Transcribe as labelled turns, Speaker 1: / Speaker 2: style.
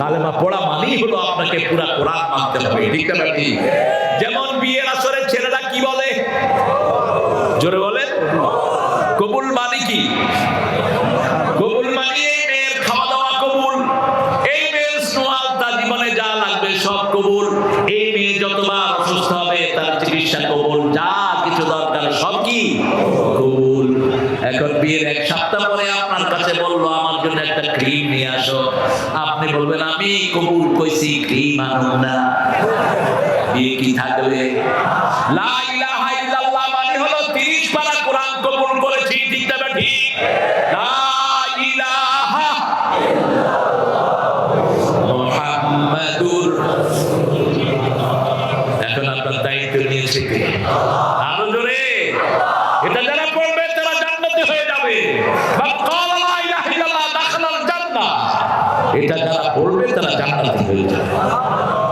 Speaker 1: কালেমা পড়া মানেই হলো আপনাকে পুরা কোরআন মানতে হবে, ঠিক না যেমন বিয়ের আসরে ছেলেরা কি বলে? জোরে বলে কবুল মানে কি? কবুল মানে এই মেয়ের খাওয়া দাওয়া কবুল। এই মেয়ের সোয়াল তার জীবনে যা লাগবে সব কবুল। এই মেয়ে যতবার অসুস্থ হবে, তার চিকিৎসা কবুল। যা কিছু দরকার সব কি? কবুল। এখন বিয়ের এক সপ্তাহ পরে আপনার কাছে বলল, আমার জন্য একটা ক্রিম নিয়ে আসো। আপনি বলবেন, আমি কবুল কইছি ক্রিম আনুন না। বিয়ে কি থাকবে? মানে হলো 30 পারা কোরআন কবুল করেছি, ঠিক না ঠিক লা ইলাহা মুহাম্মাদুর এখন আপনার দায়িত্ব নিয়েছে কে? আরও জোরে যারা পড়বে তারা জান্নাতি হয়ে যাবে মান ক্বালা লা ইলাহা ইল্লাল্লাহ দাখালাল জান্নাহ এটা যারা পড়বে তারা জান্নাতি হয়ে যাবে।